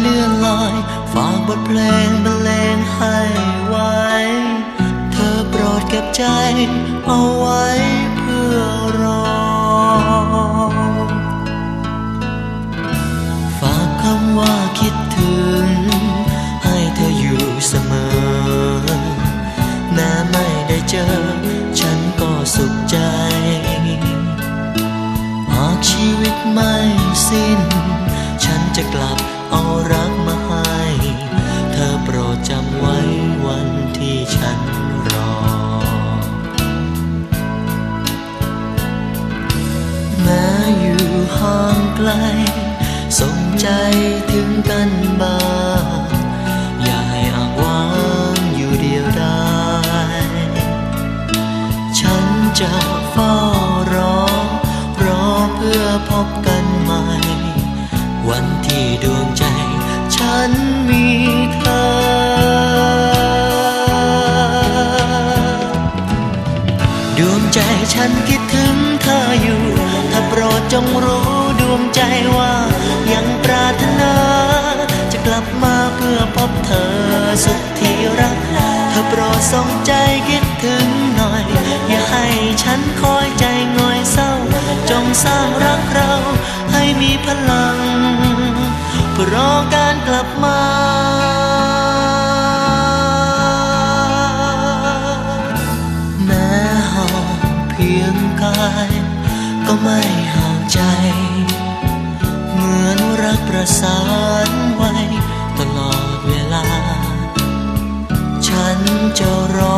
เลื่อนลอยฝากบทเพลงบรรเลงให้ไว้ เธอโปรดเก็บใจเอาไว้เพื่อรอ ฝากคำว่าคิดถึง ให้เธออยู่เสมอ แม้ไม่ได้เจอ ฉันก็สุขใจ หากชีวิตไม่สิ้น ฉันจะกลับ เอารักมาให้ เธอโปรดจำไว้วันที่ฉันรอ แม้อยู่ห่างไกลสนใจถึงกันบ้างอย่าให้อ้างว้างอยู่เดียวได้ ฉันจะเฝ้ารอ รอเพื่อพบกัน ส่งใจคิดถึงหน่อย อย่าให้ฉันคอยใจง่อยเศร้า จงสร้างรักเราให้มีพลังเพื่อรอการกลับมาแม้ห่างเพียงกาย ก็ไม่ห่างใจ เหมือนรักประสาน จะรอ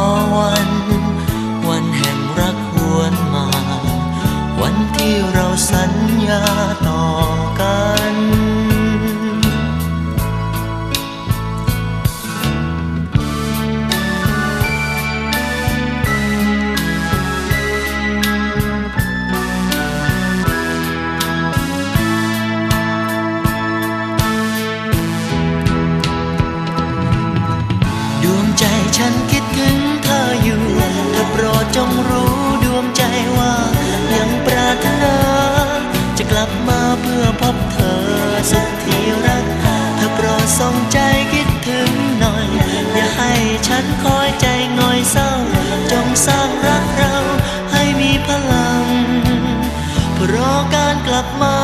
คอยใจง่อยเศร้า จงสร้างรักเราให้มีพลัง รอการกลับมา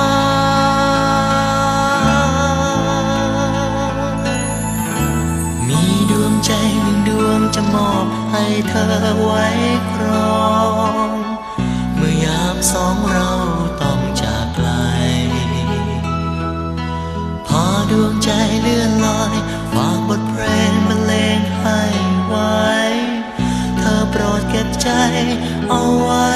มีดวงใจหนึ่งดวงจะมอบให้เธอไว้ครอง เมื่อยามสองเราต้องจากไกล พอดวงใจเลื่อน เก็บใจเอาไว้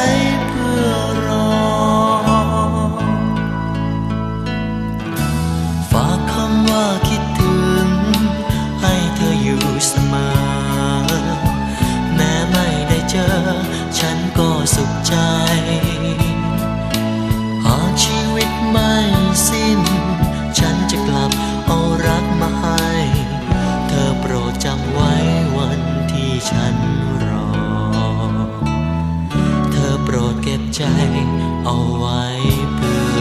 เอาไว้เพื่อรอ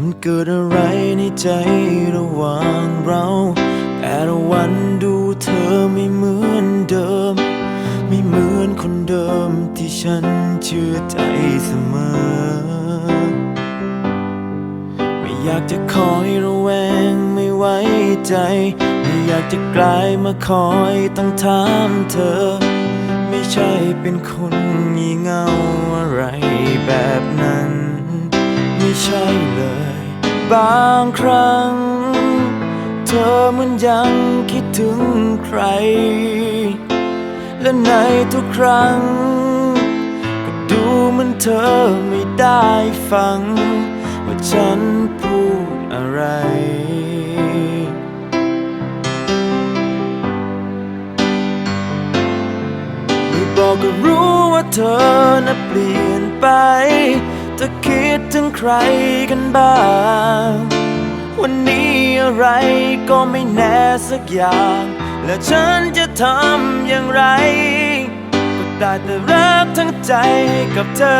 มันเกิดอะไรในใจระหว่างเรา แต่ละวันดูเธอไม่เหมือนเดิม ไม่เหมือนคนเดิมที่ฉันเชื่อใจเสมอ ไม่อยากจะคอยระแวงไม่ไว้ใจ ไม่อยากจะกลายมาคอยต้องถามเธอ ไม่ใช่เป็นคนงี่เง่าอะไรแบบนั้น ไม่ใช่เลย บางครั้ง เธอเหมันยังคิดถึงใคร และในทุกครั้ง ก็ดูเหมันเธอไม่ได้ฟัง ว่าฉันพูดอะไรไม่บอกก็รู้ว่าเธอน่ะเปลี่ยนไป เธอคิดถึงใครกันบ้าง วันนี้อะไรก็ไม่แน่สักอย่าง และฉันจะทำอย่างไร ก็ได้แต่รักทั้งใจให้กับเธอ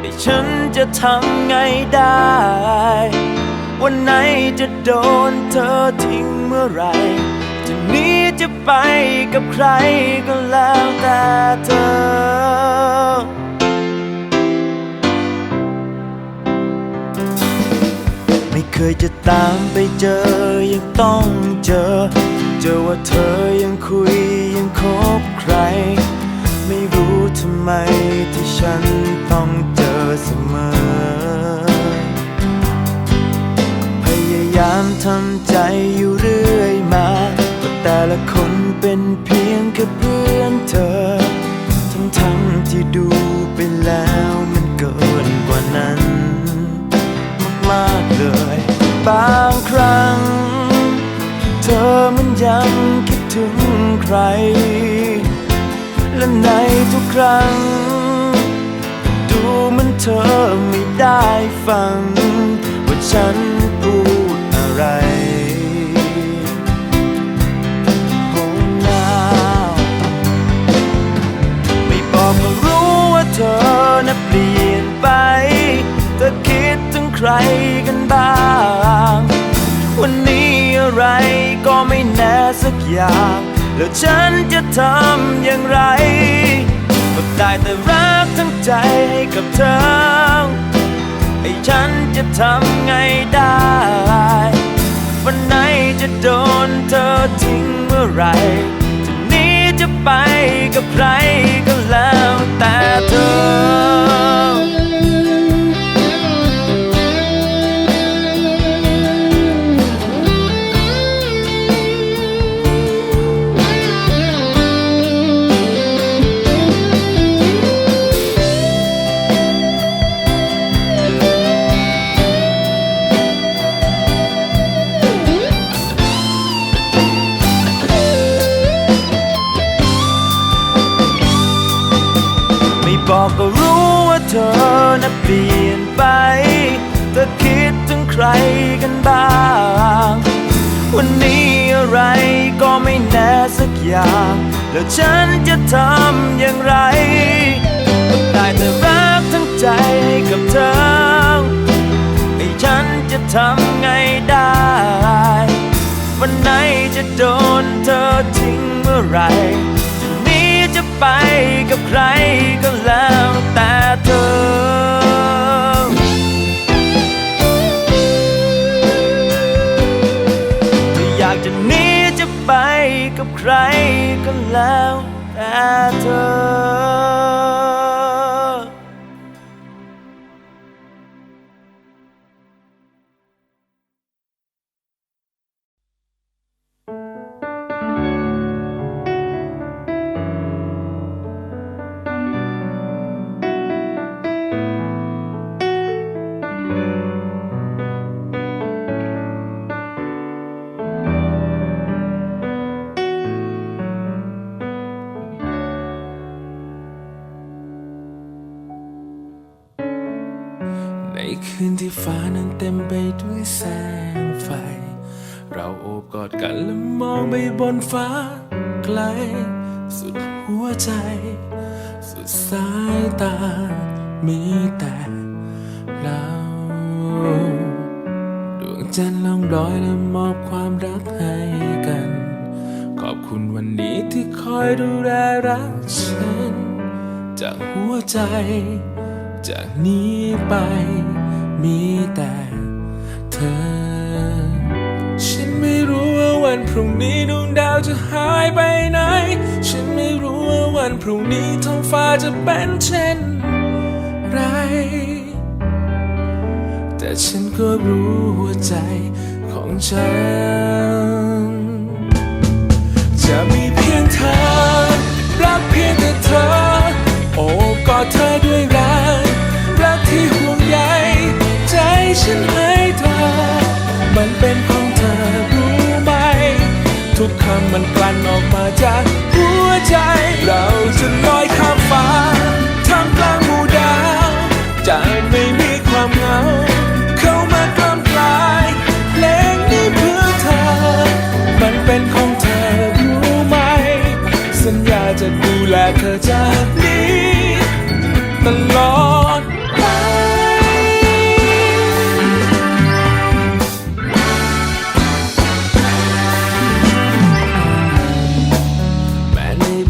ไอ้ฉันจะทำไงได้ วันไหนจะโดนเธอทิ้งเมื่อไหรจะนี้จะไปกับใครก็แล้วแต่เธอ เคยจะตามไปเจอยังต้องเจอ เจอว่าเธอยังคุยยังคบใคร ไม่รู้ทำไมที่ฉันต้องเจอเสมอ พยายามทำใจอยู่เรื่อยมา แต่ละคนเป็นเพียงแค่เพื่อน งครั้งเธอมันยังคิดถึงใคร และในทุกครั้ง ดูเหมันเธอไม่ได้ฟัง ว่าฉันพูดอะไร Oh now ไม่บอกก็รู้ว่าเธอน่ะเปลี่ยนไป เธอคิดถึงใครกันบ้าง วันนี้อะไรก็ไม่แน่สักอย่าง แล้วฉันจะทำอย่างไร ก็ได้แต่รักทั้งใจให้กับเธอ ไอ้ฉันจะทำไงได้ วันไหนจะโดนเธอทิ้งเมื่อไหรจะหนีจะไปกับใครก็แล้วแต่เธอ อกก็รู้ว่าเธอน่ะเปลี่ยนไปเธอคิดถึงใครกันบ้าง วันนี้อะไรก็ไม่แน่สักอย่าง แล้วฉันจะทำอย่างไรได้แต่รักทั้งใจให้กับเธอไอ้ฉันจะทำไงได้ วันไหนจะโดนเธอทิ้งเมื่อไหรจะหนีจะ ไปกับใครก็แล้วแต่เธอไม่อยากจะหนีจะไปกับใครก็แล้วแต่เธอ และมองไปบนฟ้าไกล สุดหัวใจ สุดสายตา มีแต่เราดวงจันทร์ล่องลอยและมอบความรักให้กัน ขอบคุณวันนี้ที่คอยดูแลรักฉัน จากหัวใจ จากนี้ไป มีแต่เธอ รุ่งนี้ดวงดาวจะหายไปไหน ฉันไม่รู้ว่าวันพรุ่งนี้ท้องฟ้าจะเป็นเช่นไร แต่ฉันก็รู้หัวใจของฉัน จะมีเพียงเธอ รักเพียงแต่เธอ โอ้กอดเธอด้วยรัก รักที่ห่วงใยใจฉันให้เธอ มันเป็น ทุกคำมันกลั่นออกมาจากหัวใจ เราจะลอยข้า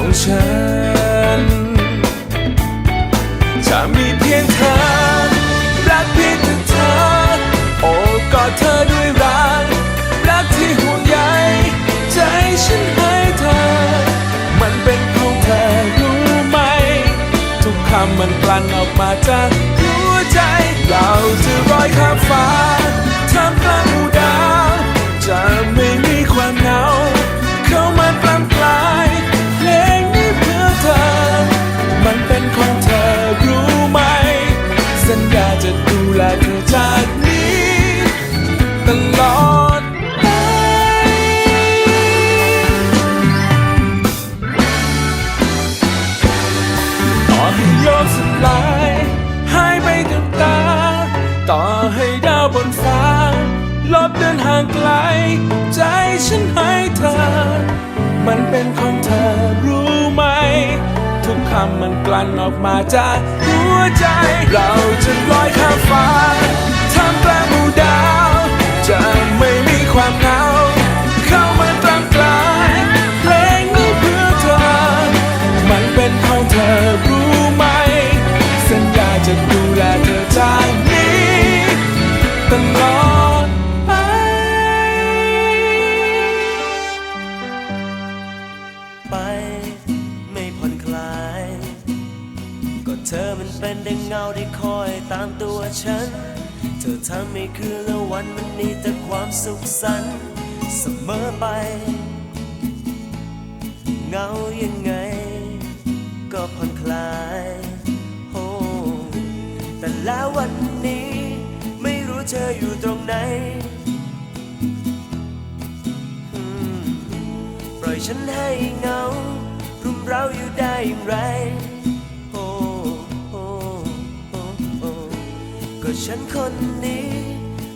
ของฉัน จะมีเพียงเธอ รักเพียงแต่เธอ โอ้กอดเธอด้วยรัก รักที่ห่วงใยใจฉันให้เธอ มันเป็นของเธอรู้ไหม ทุกคำมันกลั่นออกมาจากหัวใจ เราจะลอยข้ามฟ้าท่ามกลางหูด บนฟ้า ลบเดินห่างไกล ใจฉันให้เธอ มันเป็นของเธอรู้ไหม ทุกคำมันกลั่นออกมาจากหัวใจ เราจะลอยข้ามฟ้าท่ามกลางหมู่ดาว จะไม่มีความเหงาเข้ามากลางกลายเพลงนี้เพื่อเธอ มันเป็นของเธอรู้ไหม สัญญาจะดูแลเธอจากนี้ ตลอดไปไปไม่ผ่อนคลาย ก็เธอมันเป็นดังเงาที่คอยตามตัวฉัน เธอทำให้คืนและวันมันมีแต่ความสุขสันต์เสมอไป เงายังไง ก็ผ่อนคลายโอ้แต่แล้ววันนี้ เธออยู่ตรงไหน ปล่อยฉันให้เงา รุมเร้าอยู่ได้อย่างไร โอ้โอ้โอ้โอ้ก็ฉันคนนี้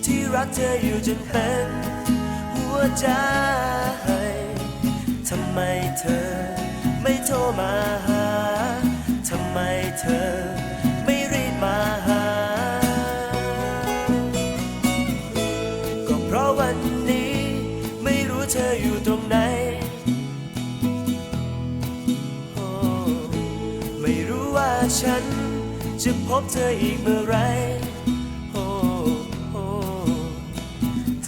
ที่รักเธออยู่จนเป็นหัวใจ ทำไมเธอไม่โทรมาหา ทำไมเธอ บเธออีกเมื่อไรโอ้โอ้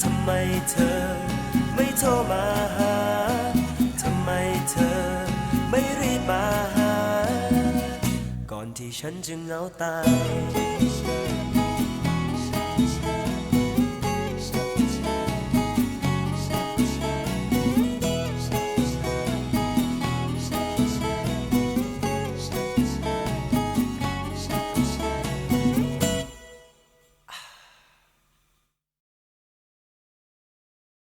ทำไมเธอไม่โทรมาหา ทำไมเธอไม่รีบมาหา ก่อนที่ฉันจะเหงาตาย